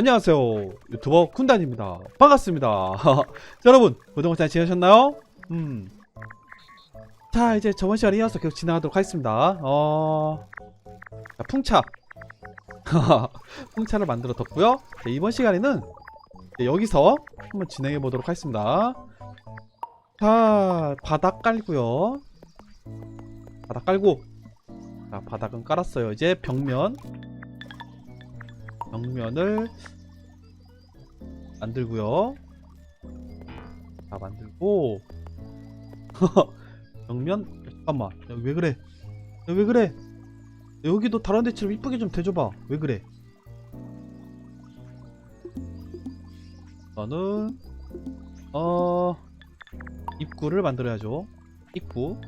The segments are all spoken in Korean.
안녕하세요. 유튜버 쿤단입니다. 반갑습니다. 자, 여러분 고정 잘 지내셨나요? 음. 자 이제 저번 시간에 이어서 계속 진행하도록 하겠습니다. 어... 자, 풍차. 풍차를 만들어 뒀고요. 자, 이번 시간에는 여기서 한번 진행해 보도록 하겠습니다. 자 바닥 깔고요. 바닥 깔고. 자 바닥은 깔았어요. 이제 벽면 벽면을 만들고요. 자 만들고 벽면 잠깐만 야, 왜 그래? 야, 왜 그래? 여기도 다른 데처럼 이쁘게 좀 대줘봐. 왜 그래? 저는 어 입구를 만들어야죠. 입구.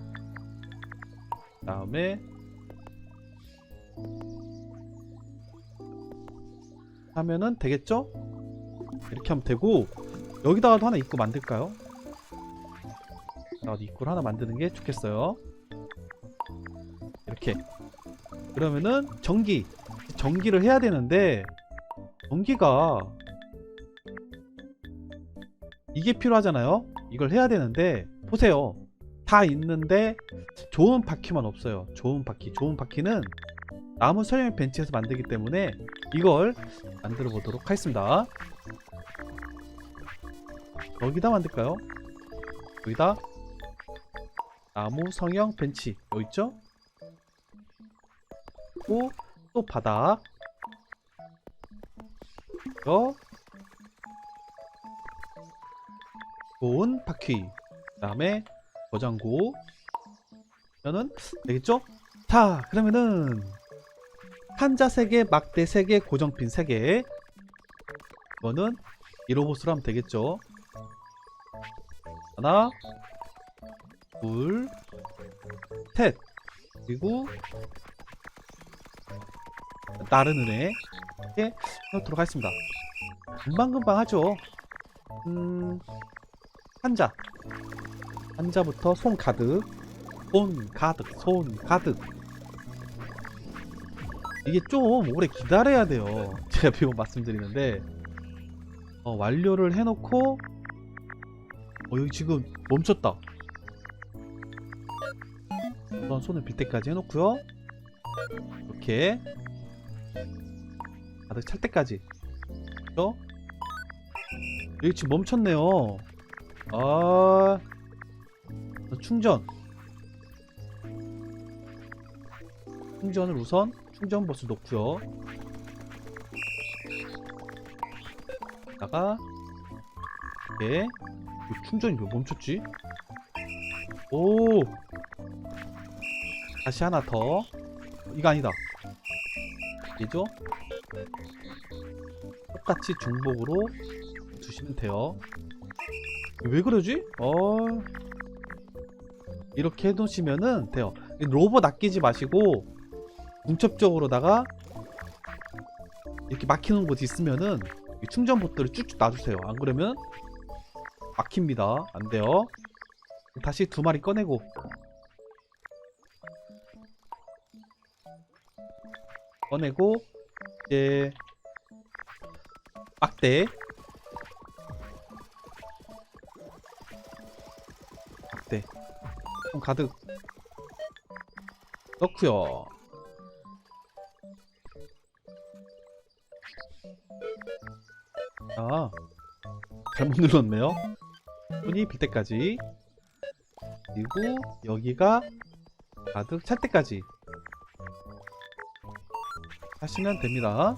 다음에 하면은 되겠죠? 이렇게 하면 되고 여기다가도 하나 입구 만들까요? 나도 입구를 하나 만드는 게 좋겠어요. 이렇게 그러면은 전기 전기를 해야 되는데 전기가 이게 필요하잖아요. 이걸 해야 되는데 보세요. 다 있는데 좋은 바퀴만 없어요. 좋은 바퀴. 좋은 바퀴는 나무 설명 벤치에서 만들기 때문에 이걸 만들어 보도록 하겠습니다. 여기다 만들까요? 여기다 나무 성형 벤치 여기 있죠? 또, 또 바닥 요 좋은 바퀴 그 다음에 저장고 저는 되겠죠? 자 그러면은 한자 3개, 막대 3개, 고정핀 3개. 이거는 1호보스로 하면 되겠죠? 하나 둘셋. 그리고 은혜. 이렇게 넣도록 하겠습니다. 금방금방 하죠. 음 한자. 한자부터 손 가득. 손 가득 손 가득 이게 좀 오래 기다려야 돼요. 제가 비용 말씀드리는데 어, 완료를 해놓고 어, 여기 지금 멈췄다. 우선 손을 빌 때까지 해놓고요. 이렇게 가득 찰 때까지. 그죠? 여기 지금 멈췄네요. 아 충전. 충전을 우선 충전 버스 놓고요. 다가 네. 이 충전이 왜 멈췄지? 오. 다시 하나 더. 이거 아니다. 이죠? 똑같이 중복으로 두시면 돼요. 왜 그러지? 어. 이렇게 해놓으시면은 돼요. 로봇 아끼지 마시고 중첩적으로다가 이렇게 막히는 곳 있으면은 이 충전 보트를 쭉쭉 놔주세요. 안 그러면 막힙니다. 안 돼요. 다시 두 마리 꺼내고 꺼내고 이제 막대 막대 좀 가득 넣고요. 아 잘못 눌렀네요. 손이 빌 때까지. 그리고 여기가 가득 찰 때까지. 하시면 됩니다.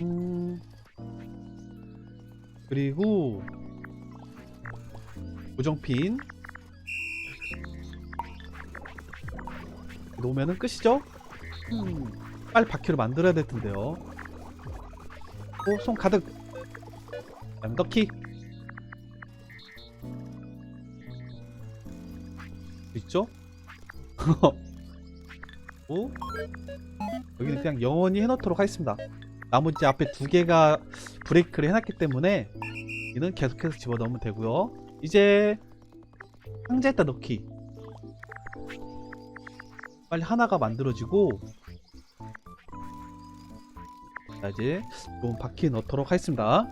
음 그리고 고정핀. 놓으면은 끝이죠? 음. 빨리 바퀴를 만들어야 될 텐데요. 오, 손 가득. 그다음에 넣기. 있죠? 오, 여기는 그냥 영원히 해놓도록 하겠습니다. 나머지 앞에 두 개가 브레이크를 해놨기 때문에 이는 계속해서 집어넣으면 되고요. 이제 상자에다 넣기. 빨리 하나가 만들어지고 자 이제 좋은 바퀴 넣도록 하겠습니다.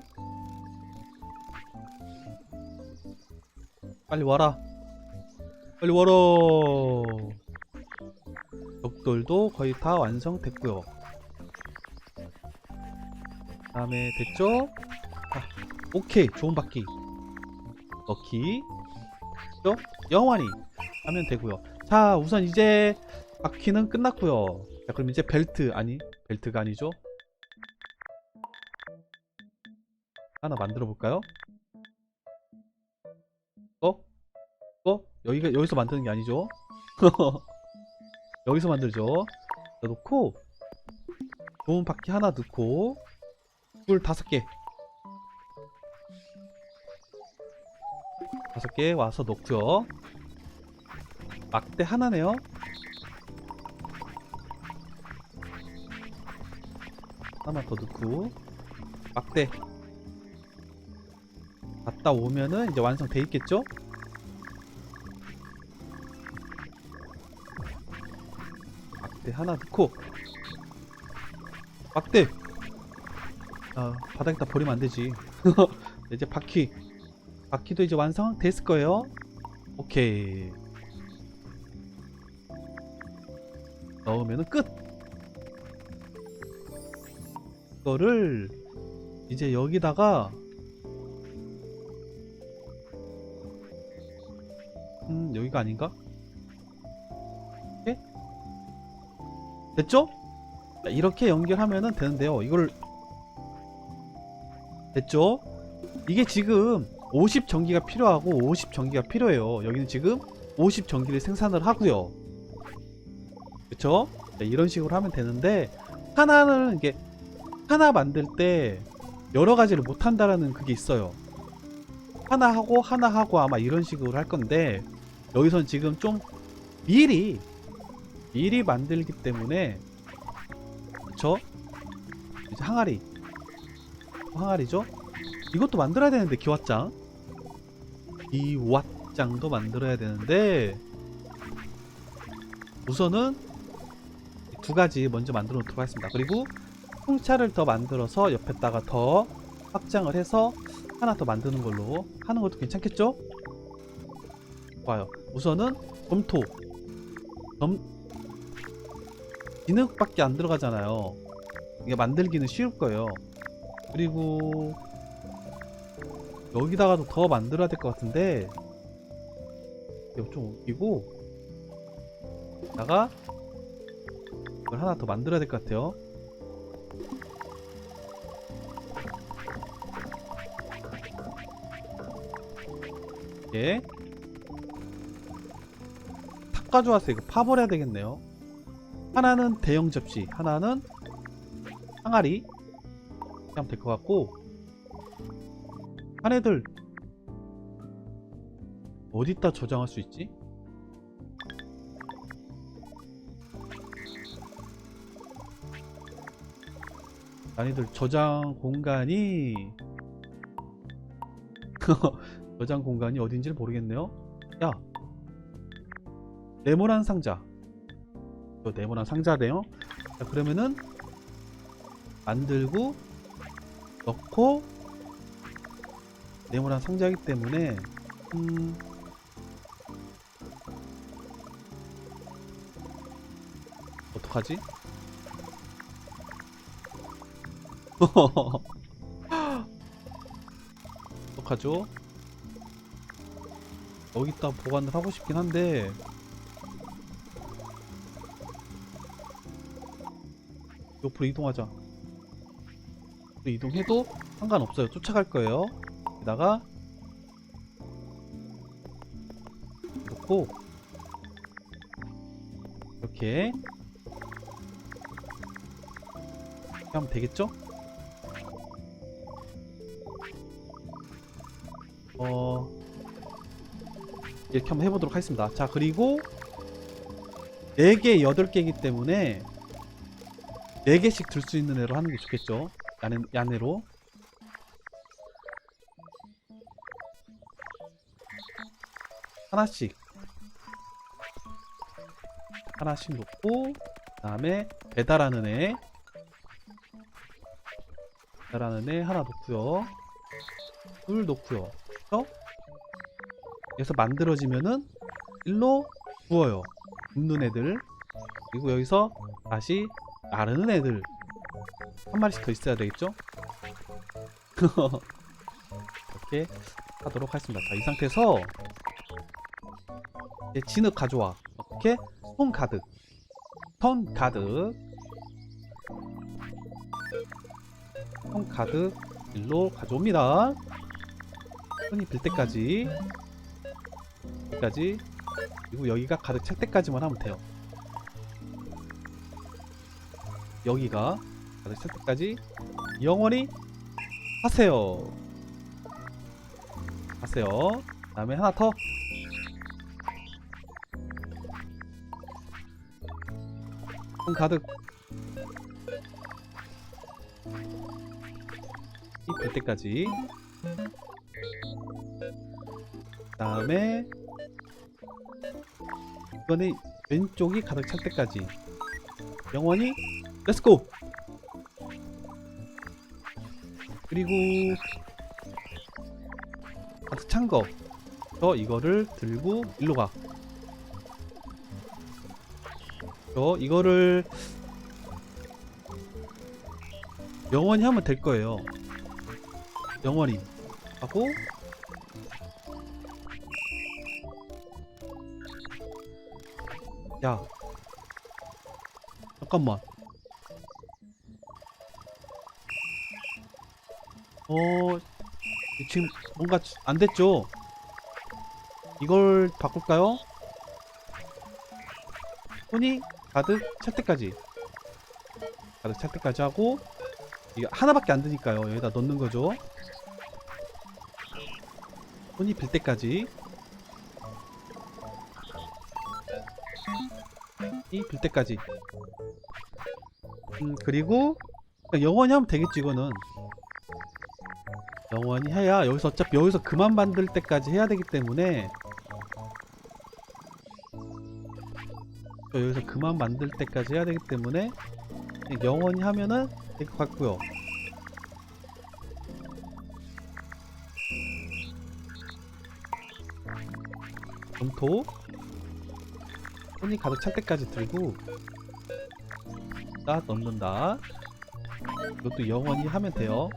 빨리 와라. 빨리 와라. 벽돌도 거의 다 완성됐고요. 다음에 됐죠? 아, 오케이. 좋은 바퀴 넣기. 죠? 영원히 하면 되고요. 자 우선 이제 바퀴는 끝났고요. 자 그럼 이제 벨트 아니 벨트가 아니죠 하나 만들어 볼까요? 어? 어? 여기가 여기서 만드는 게 아니죠? 여기서 만들죠. 자, 놓고 좋은 바퀴 하나 넣고 줄 다섯 개 다섯 개 와서 놓고요. 막대 하나네요. 하나만 더 넣고 막대 갔다 오면은 이제 완성돼 있겠죠? 막대 하나 넣고. 막대! 아 바닥에다 버리면 안 되지. 이제 바퀴. 바퀴도 이제 완성됐을 거예요. 오케이. 넣으면은 끝! 이거를 이제 여기다가 음 여기가 아닌가? 예? 됐죠? 자, 이렇게 연결하면은 되는데요 이걸 됐죠? 이게 지금 50 전기가 필요하고 50 전기가 필요해요 여기는 지금 50 전기를 생산을 하고요 그쵸? 네, 이런 식으로 하면 되는데 하나는 이게 하나 만들 때 여러 가지를 못 한다라는 그게 있어요 하나 하고 하나 하고 아마 이런 식으로 할 건데 여기선 지금 좀 미리 미리 만들기 때문에 그쵸? 이제 항아리 항아리죠? 이것도 만들어야 되는데 기왓장 기왓장도 만들어야 되는데 우선은 두 가지 먼저 만들어 놓도록 하겠습니다 그리고 통차를 더 만들어서 옆에다가 더 확장을 해서 하나 더 만드는 걸로 하는 것도 괜찮겠죠? 좋아요. 우선은 검토. 검 진흙밖에 안 들어가잖아요. 이게 만들기는 쉬울 거예요. 그리고 여기다가도 더 만들어야 될 것 같은데 이거 좀 웃기고 다가 이걸 하나 더 만들어야 될 것 같아요. 예. 탁 가져와서 이거 파버려야 되겠네요. 하나는 대형 접시, 하나는 항아리. 하면 될 것 같고. 한 애들 어디다 저장할 수 있지? 아니들 저장 공간이 저장 공간이 어딘지를 모르겠네요. 야, 네모난 상자. 저 네모난 상자네요. 자, 그러면은 만들고 넣고 네모난 상자이기 때문에 음. 어떡하지? 어떡하죠? 여기다 보관을 하고 싶긴 한데 옆으로 이동하자 또 이동해도 상관없어요 쫓아갈 거예요 여기다가 놓고 이렇게 이렇게 하면 되겠죠? 어 이렇게 한번 해보도록 하겠습니다. 자 그리고 4개, 8개이기 때문에 4개씩 들 수 있는 애로 하는 게 좋겠죠. 야네, 야네로. 하나씩 하나씩 놓고 그 다음에 배달하는 애 자라는 애 하나 놓고요. 둘 놓고요. 그래서 여기서 만들어지면은 일로 부어요. 굽는 애들. 그리고 여기서 다시 나르는 애들 한 마리씩 더 있어야 되겠죠? 이렇게 하도록 하겠습니다. 자, 이 상태에서 이제 진흙 가져와. 이렇게 손 가득. 손 가득. 손 가득 일로 가져옵니다. 손이 빌 때까지. 여기까지. 그리고 여기가 가득 찰 때까지만 하면 돼요. 여기가 찰 때까지 영원히 하세요. 하세요. 다음에 하나 더. 손 가득. 이될 때까지. 다음에 이거는 왼쪽이 가득 찰 때까지. 영원히 렛츠고. 그리고 가득 찬 거. 저 이거를 들고 일로 가. 저 이거를 영원히 하면 될 거예요. 영원히 하고 야 잠깐만 어 지금 뭔가 안 됐죠? 이걸 바꿀까요? 손이 가득 찰 때까지. 가득 찰 때까지 하고 이게 하나밖에 안 드니까요. 여기다 넣는 거죠. 손이 빌 때까지. 이빌 때까지. 음 그리고 영원히 하면 되겠지 이거는 영원히 해야 여기서 어차피 여기서 그만 만들 때까지 해야 되기 때문에 저 여기서 그만 만들 때까지 해야 되기 때문에 영원히 하면은 될 것 같고요. 점토 손이 가득 찰 때까지 들고 딱 넣는다. 이것도 영원히 하면 돼요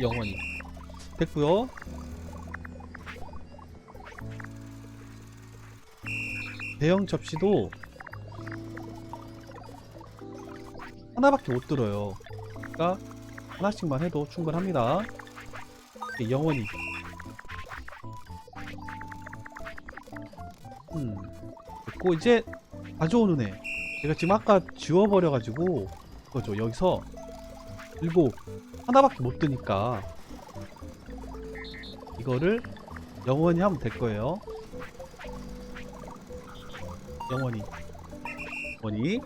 영원히. 됐고요. 대형 접시도 하나밖에 못 들어요. 그러니까 하나씩만 해도 충분합니다. 영원히. 음 됐고 이제 가져오는 애. 제가 지금 아까 지워버려가지고 그거죠. 여기서 들고 하나밖에 못 드니까. 이거를 영원히 하면 될 거예요. 영원히. 영원히.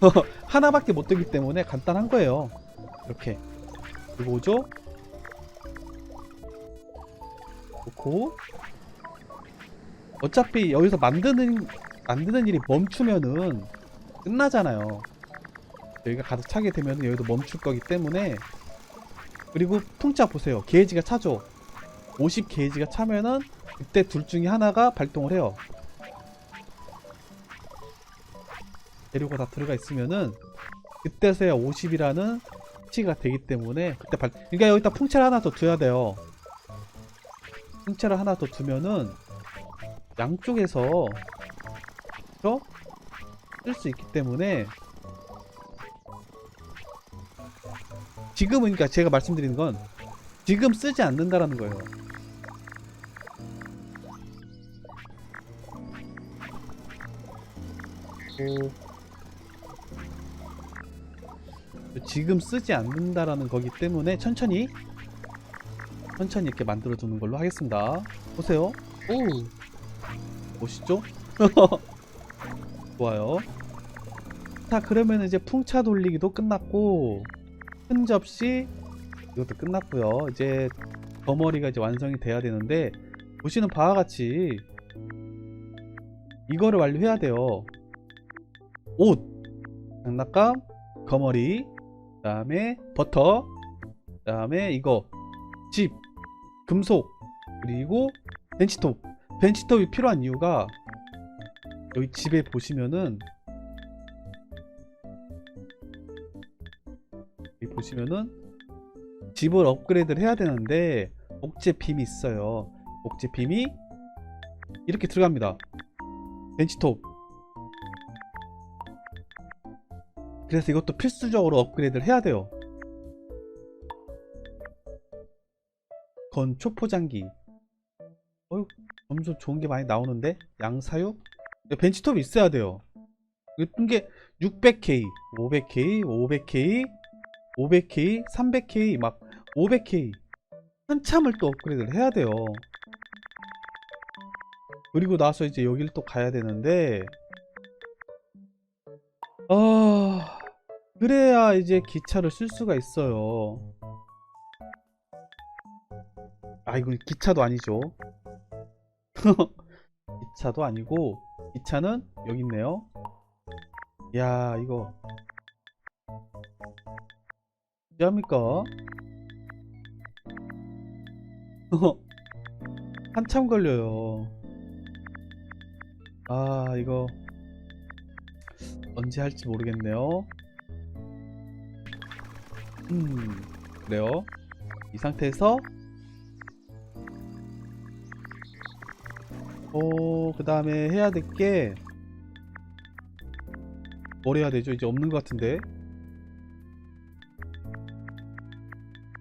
하나밖에 못 뜨기 때문에 간단한 거예요. 이렇게. 그리고 오죠? 놓고. 어차피 여기서 만드는 만드는 일이 멈추면은 끝나잖아요 여기가 가득 차게 되면 여기도 멈출 거기 때문에 그리고 풍차 보세요. 게이지가 차죠. 50 게이지가 차면은 그때 둘 중에 하나가 발동을 해요. 재료가 다 들어가 있으면은 그때서야 50이라는 수치가 되기 때문에 그때 발 그러니까 여기다 풍차를 하나 더 둬야 돼요. 풍차를 하나 더 두면은 양쪽에서 쓸수 있기 때문에 지금은 그러니까 제가 말씀드리는 건 지금 쓰지 않는다라는 거예요. 오. 지금 쓰지 않는다라는 거기 때문에 천천히 천천히 이렇게 만들어 두는 걸로 하겠습니다. 보세요. 오 멋있죠? 좋아요. 자 그러면 이제 풍차 돌리기도 끝났고 큰 접시 이것도 끝났고요. 이제 버머리가 이제 완성이 돼야 되는데 보시는 바와 같이 이거를 완료해야 돼요. 옷, 장난감, 거머리. 그 다음에 버터. 그 다음에 이거. 집. 금속. 그리고 벤치톱. 벤치톱이 필요한 이유가 여기 집에 보시면은 보시면은 집을 업그레이드를 해야 되는데 목재 빔이 있어요. 목재 빔이 이렇게 들어갑니다. 벤치톱. 그래서 이것도 필수적으로 업그레이드를 해야 돼요. 건 초 포장기. 어휴 점수 좋은 게 많이 나오는데? 양사육 벤치톱이 있어야 돼요. 예쁜 게 600K 500K 500K 500K 300K 막 500K 한참을 또 업그레이드를 해야 돼요. 그리고 나서 이제 여기를 또 가야 되는데. 아 그래야 이제 기차를 쓸 수가 있어요. 아 이건 기차도 아니죠. 기차도 아니고 기차는 여기 있네요. 야 이거 합니까? 한참 걸려요. 아 이거 언제 할지 모르겠네요. 음 그래요? 이 상태에서? 어, 그 다음에 해야 될 게, 뭘 해야 되죠? 이제 없는 것 같은데.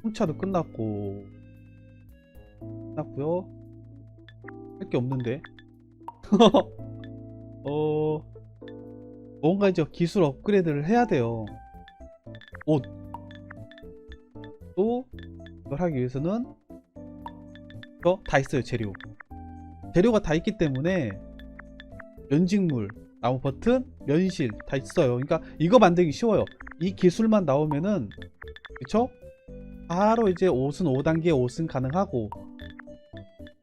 홍차도 끝났고, 끝났고요 할 게 없는데. 어, 뭔가 이제 기술 업그레이드를 해야 돼요. 옷. 또, 이걸 하기 위해서는, 다 있어요, 재료. 재료가 다 있기 때문에 연직물, 나무 버튼, 면실 다 있어요. 그러니까 이거 만들기 쉬워요. 이 기술만 나오면은 그쵸? 바로 이제 옷은 5단계 옷은 가능하고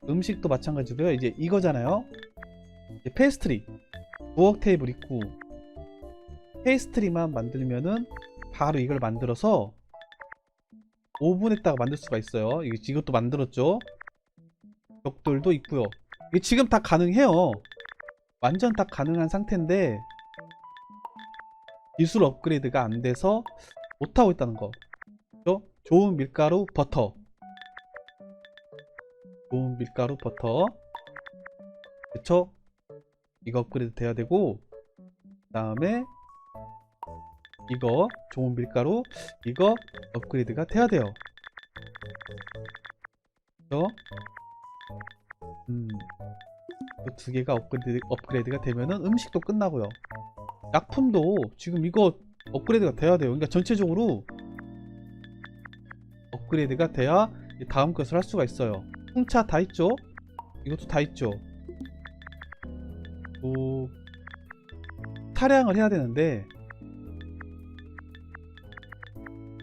음식도 마찬가지고요. 이제 이거잖아요. 이제 페이스트리, 부엌 테이블 있고 페이스트리만 만들면은 바로 이걸 만들어서 오븐에다가 만들 수가 있어요. 이것도 만들었죠. 벽돌도 있고요. 이게 지금 다 가능해요. 완전 다 가능한 상태인데 기술 업그레이드가 안 돼서 못하고 있다는 거. 좋은 밀가루 버터. 좋은 밀가루 버터. 그쵸? 이거 업그레이드 돼야 되고 그 다음에 이거 좋은 밀가루 이거 업그레이드가 돼야 돼요. 그죠? 음. 두 개가 업그레이드, 업그레이드가 되면은 음식도 끝나고요. 약품도 지금 이거 업그레이드가 돼야 돼요. 그러니까 전체적으로 업그레이드가 돼야 이 다음 것을 할 수가 있어요. 풍차 다 있죠? 이것도 다 있죠. 또 타량을 해야 되는데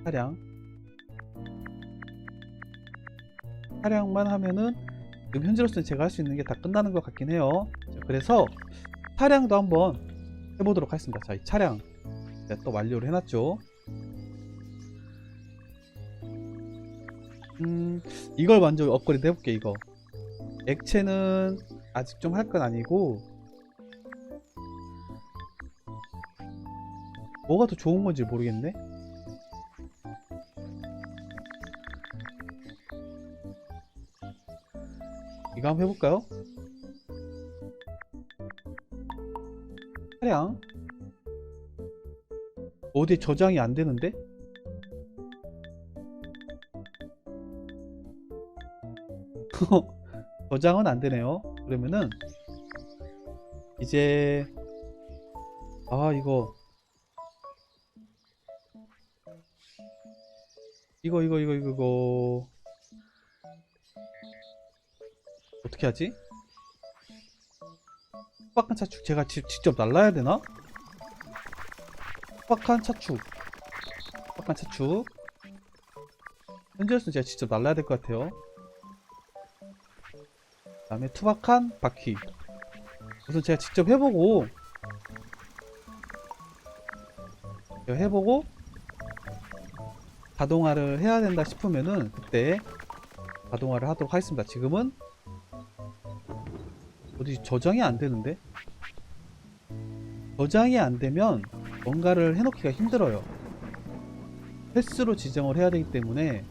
타량 타량만 하면은 지금 현재로서는 제가 할 수 있는 게 다 끝나는 것 같긴 해요. 자, 그래서 차량도 한번 해보도록 하겠습니다. 자, 이 차량 제가 또 완료를 해놨죠. 음, 이걸 먼저 업그레이드 해볼게 이거. 액체는 아직 좀 할 건 아니고 뭐가 더 좋은 건지 모르겠네. 이거 한번 해볼까요? 차량 어디에 저장이 안 되는데? 저장은 안 되네요. 그러면은 이제 아 이거 이거 이거 이거 이거 이거 어떻게 하지? 후박한 차축 제가 지, 직접 날라야 되나? 후박한 차축 후박한 차축 현재로서는 제가 직접 날라야 될 것 같아요 그 다음에 투박한 바퀴 우선 제가 직접 해보고 해보고 자동화를 해야 된다 싶으면은 그때 자동화를 하도록 하겠습니다. 지금은 어디 저장이 안 되는데? 저장이 안 되면 뭔가를 해놓기가 힘들어요. 횟수로 지정을 해야 되기 때문에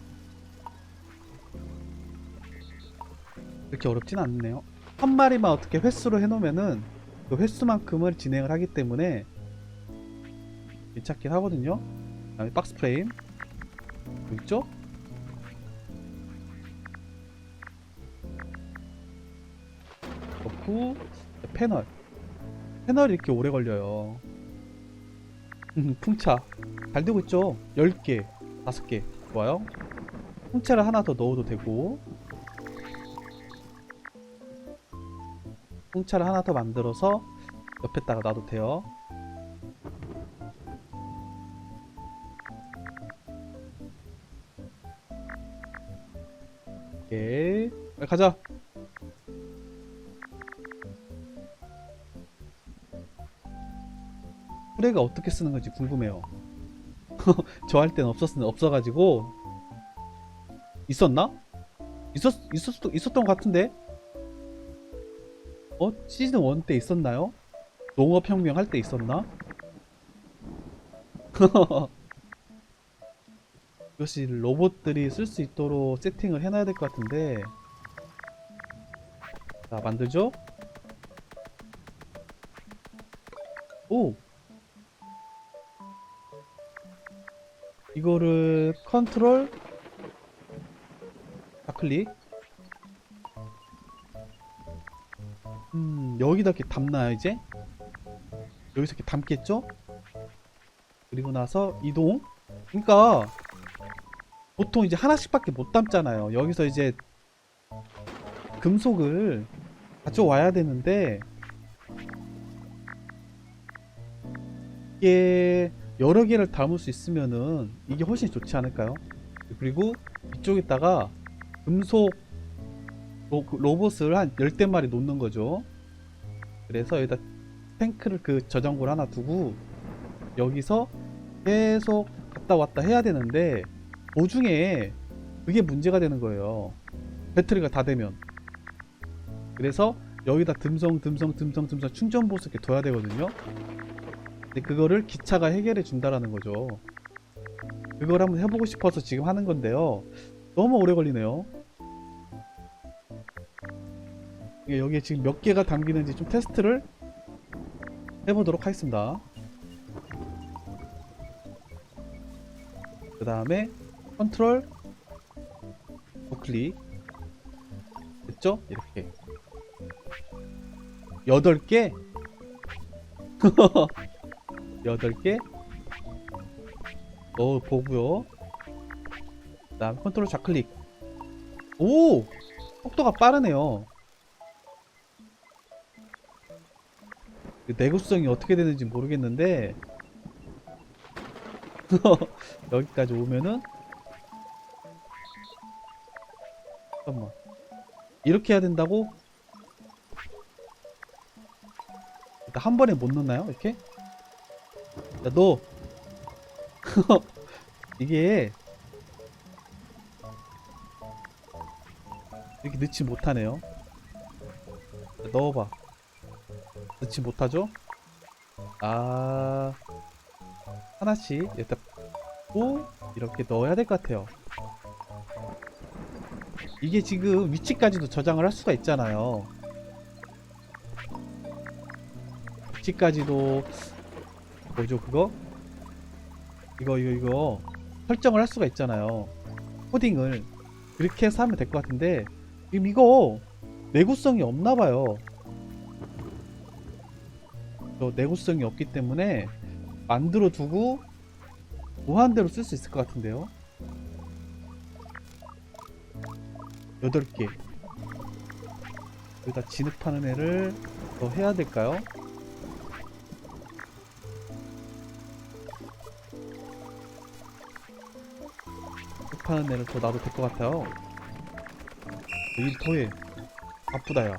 그렇게 어렵진 않네요. 한 마리만 어떻게 횟수로 해놓으면은 그 횟수만큼을 진행을 하기 때문에 괜찮긴 하거든요. 그다음에 박스 프레임 있죠? 넣고 패널 패널이 이렇게 오래 걸려요. 음, 풍차 잘 되고 있죠? 10개, 5개 좋아요. 풍차를 하나 더 넣어도 되고 풍차를 하나 더 만들어서 옆에다가 놔도 돼요. 오케이. 빨리 가자. 후레가 어떻게 쓰는 건지 궁금해요. 저할 때는 없었 없어가지고 있었나? 있었 있었 있었던 것 같은데. 어 시즌 1 때 있었나요? 농업혁명 할 때 있었나? 이것이 로봇들이 쓸 수 있도록 세팅을 해놔야 될 것 같은데 자 만들죠? 오! 이거를 컨트롤 좌클릭 여기다 이렇게 담나요 이제? 여기서 이렇게 담겠죠? 그리고 나서 이동 그러니까 보통 이제 하나씩밖에 못 담잖아요. 여기서 이제 금속을 가져와야 되는데 이게 여러 개를 담을 수 있으면은 이게 훨씬 좋지 않을까요? 그리고 이쪽에다가 금속 로, 그 로봇을 한 열대 마리 놓는 거죠. 그래서 여기다 탱크를 그 저장고를 하나 두고 여기서 계속 갔다 왔다 해야 되는데 도중에 그게 문제가 되는 거예요. 배터리가 다 되면. 그래서 여기다 듬성 듬성 듬성 듬성 충전 보스 이렇게 둬야 되거든요. 근데 그거를 기차가 해결해 준다라는 거죠. 그걸 한번 해보고 싶어서 지금 하는 건데요. 너무 오래 걸리네요. 이게 여기에 지금 몇 개가 담기는지 좀 테스트를 해보도록 하겠습니다. 그 다음에 컨트롤 우클릭. 됐죠? 이렇게. 8개? 8개? 어 보고요. 그 다음 컨트롤 좌클릭. 오! 속도가 빠르네요 내구성이 어떻게 되는지 모르겠는데 여기까지 오면은 잠깐만 이렇게 해야 된다고? 일단 한 번에 못 넣나요? 이렇게? 야 너 이게 이렇게 넣지 못하네요 자, 넣어봐 넣지 못하죠? 아 하나씩 일단 또 이렇게 넣어야 될 것 같아요 이게 지금 위치까지도 저장을 할 수가 있잖아요. 위치까지도 뭐죠 그거? 이거 이거 이거 설정을 할 수가 있잖아요. 코딩을 그렇게 해서 하면 될 것 같은데 지금 이거 내구성이 없나 봐요. 저 내구성이 없기 때문에 만들어 두고 무한대로 쓸 수 있을 것 같은데요. 8개. 여기다 진흙파는 애를 더 해야 될까요? 진흙파는 애를 더 놔도 될 것 같아요. 일 더해. 바쁘다 야.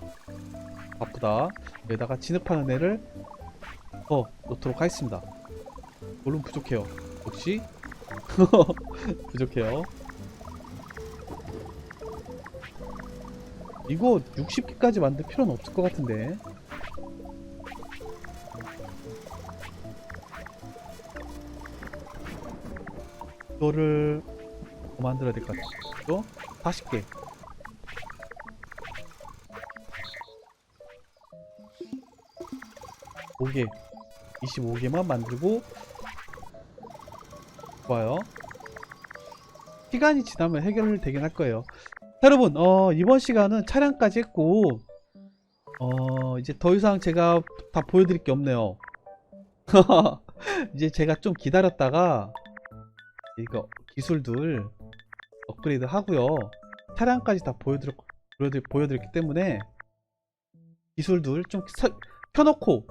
바쁘다. 여기다가 진흙 파는 애를 더 넣도록 하겠습니다 물론 부족해요 역시 부족해요. 이거 60개까지 만들 필요는 없을 것 같은데. 이거를 더 만들어야 될 것 같죠? 40개. 오개 25개만 만들고 좋아요. 시간이 지나면 해결되긴 할 거예요. 자, 여러분, 어, 이번 시간은 차량까지 했고, 어, 이제 더 이상 제가 다 보여드릴 게 없네요. 이제 제가 좀 기다렸다가, 이거 기술들 업그레이드 하고요. 차량까지 다 보여드릴, 보여드렸기 때문에, 기술들 좀 서- 켜놓고,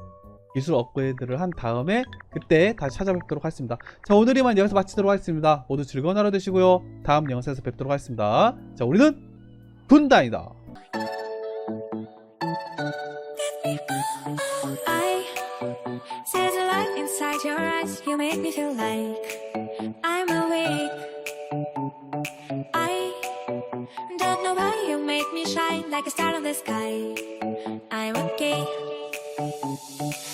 기술 업그레이드를 한 다음에 그때 다시 찾아뵙도록 하겠습니다. 자 오늘 이만 여기서 마치도록 하겠습니다. 모두 즐거운 하루 되시고요. 다음 영상에서 뵙도록 하겠습니다. 자 우리는 shine like a star in the sky. I'm okay.